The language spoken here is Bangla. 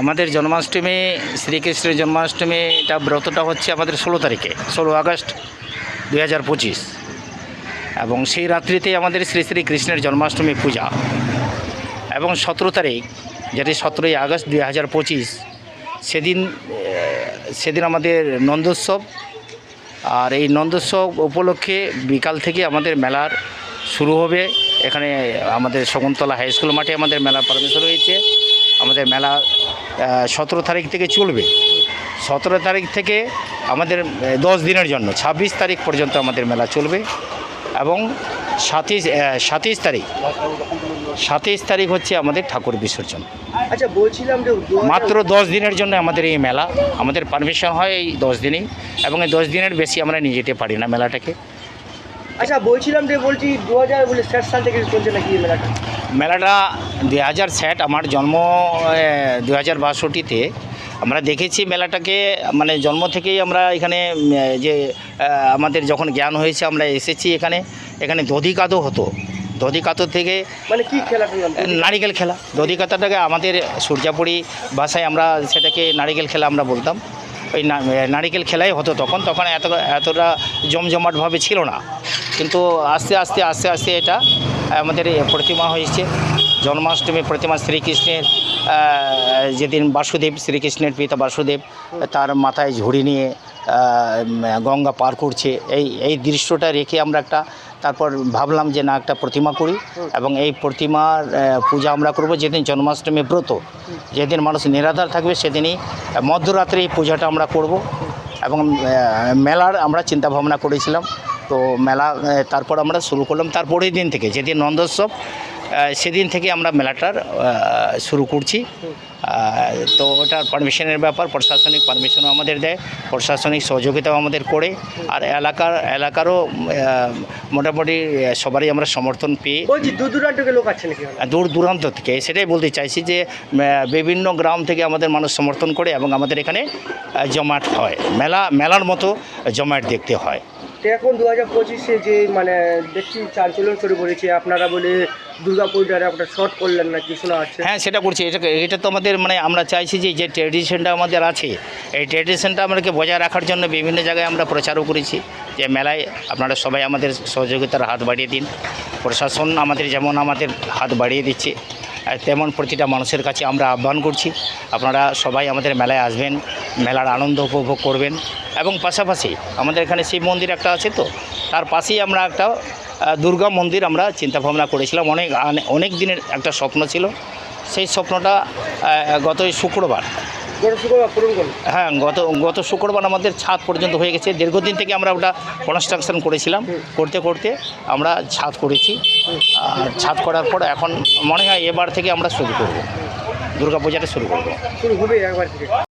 আমাদের জন্মাষ্টমী, শ্রীকৃষ্ণের জন্মাষ্টমী, এটা ব্রতটা হচ্ছে আমাদের ষোলো তারিখে, ষোলো আগস্ট দুই হাজার পঁচিশ। এবং সেই রাত্রিতেই আমাদের শ্রী শ্রী কৃষ্ণের জন্মাষ্টমী পূজা। এবং সতেরো তারিখ, যেটি সতেরোই আগস্ট দুই হাজার পঁচিশ, সেদিন সেদিন আমাদের নন্দোৎসব। আর এই নন্দোৎসব উপলক্ষে বিকাল থেকে আমাদের মেলার শুরু হবে। এখানে আমাদের শকুন্তলা হাই স্কুল মাঠে আমাদের মেলা পারমিশন রয়েছে। আমাদের মেলা সতেরো তারিখ থেকে চলবে। সতেরো তারিখ থেকে আমাদের দশ দিনের জন্য ছাব্বিশ তারিখ পর্যন্ত আমাদের মেলা চলবে এবং সাতাইশ সাতাইশ তারিখ সাতাইশ তারিখ হচ্ছে আমাদের ঠাকুর বিসর্জন। আচ্ছা বলছিলাম যে মাত্র দশ দিনের জন্য আমাদের এই মেলা আমাদের পারমিশন হয় এই দশ দিনেই এবং এই দশ দিনের বেশি আমরা নিয়ে যেতে পারি না মেলাটাকে। আচ্ছা বলছিলাম যে বলছি দু হাজার বলে ষাট সাল থেকে চলছে নাকি মেলাটা? মেলাটা দু হাজার ষাট আমার জন্ম দু হাজার বাষট্টিতে আমরা দেখেছি মেলাটাকে মানে জন্ম থেকেই আমরা এখানে যে আমাদের যখন জ্ঞান হয়েছে আমরা এসেছি এখানে। এখানে দধি কাদো হতো। দধি কাতো থেকে মানে কি খেলা নারিকেল খেলা। দধি কাতাটাকে আমাদের সূর্যাপুরি ভাষায় আমরা সেটাকে নারিকেল খেলা আমরা বলতাম। ওই নারিকেল খেলাই হতো তখন। তখন এত এতটা জমজমাটভাবে ছিল না। কিন্তু আস্তে আস্তে আস্তে আস্তে এটা আমাদের প্রতিমা হয়েছে। জন্মাষ্টমী প্রতিমা শ্রীকৃষ্ণের যেদিন বাসুদেব, শ্রীকৃষ্ণের পিতা বাসুদেব, তার মাথায় ঝুড়ি নিয়ে গঙ্গা পার করছে। এই এই দৃশ্যটা রেখে আমরা একটা, তারপর ভাবলাম যে না, একটা প্রতিমা করি এবং এই প্রতিমার পূজা আমরা করব যেদিন জন্মাষ্টমী ব্রত। যেদিন মানুষ নিরাধার থাকবে, সেদিনই মধ্যরাত্রে এই পূজাটা আমরা করব। এবং মেলার আমরা চিন্তা ভাবনা করেছিলাম। তো মেলা তারপর আমরা শুরু করলাম তারপরের দিন থেকে যেদিন নন্দোৎসব সেদিন থেকে আমরা মেলাটার শুরু করছি। তো ওটার পারমিশনের ব্যাপার প্রশাসনিক পারমিশনও আমাদের দেয় প্রশাসনিক সহযোগিতাও আমাদের করে আর এলাকার এলাকারও মোটামুটি সবারই আমরা সমর্থন পেয়ে। বলছি দূর দূরান্ত থেকে লোক আছে নাকি দূর দূরান্ত থেকে সেটাই বলতে চাইছি যে বিভিন্ন গ্রাম থেকে আমাদের মানুষ সমর্থন করে এবং আমাদের এখানে জমাট হয়। মেলা মেলার মতো জমাট দেখতে হয়। তো এখন দু হাজার পঁচিশে যে মানে দেখছি চাঞ্চল্য শুরু করেছে আপনারা বলে দুর্গাপুরটার একটা শর্ট করলেন নাকি শোনা যাচ্ছে। হ্যাঁ সেটা করছি। এটা এটা তো আমাদের মানে আমরা চাইছি যে যে ট্র্যাডিশনটা আমাদের আছে, এই ট্র্যাডিশনটা আমাদেরকে বজায় রাখার জন্য বিভিন্ন জায়গায় আমরা প্রচারও করেছি, যে মেলায় আপনারা সবাই আমাদের সহযোগিতার হাত বাড়িয়ে দিন। প্রশাসন আমাদের যেমন আমাদের হাত বাড়িয়ে দিচ্ছে তেমন প্রতিটা মানুষের কাছে আমরা আহ্বান করছি। আপনারা সবাই আমাদের মেলায় আসবেন, মেলার আনন্দ উপভোগ করবেন এবং পাশাপাশি আমাদের এখানে শিব মন্দির একটা আছে তো, তার পাশেই আমরা একটা দুর্গা মন্দির আমরা চিন্তা ভাবনা করেছিলাম। অনেক অনেক দিনের একটা স্বপ্ন ছিল। সেই স্বপ্নটা গত শুক্রবার। হ্যাঁ গত গত শুক্রবার আমাদের ছাদ পর্যন্ত হয়ে গেছে। দীর্ঘদিন থেকে আমরা ওটা কনস্ট্রাকশন করেছিলাম। করতে করতে আমরা ছাদ করেছি। আর ছাদ করার পর এখন মনে হয় এবার থেকে আমরা শুরু করব। দুর্গাপূজাটা শুরু করব। শুরু হবে একবার থেকে।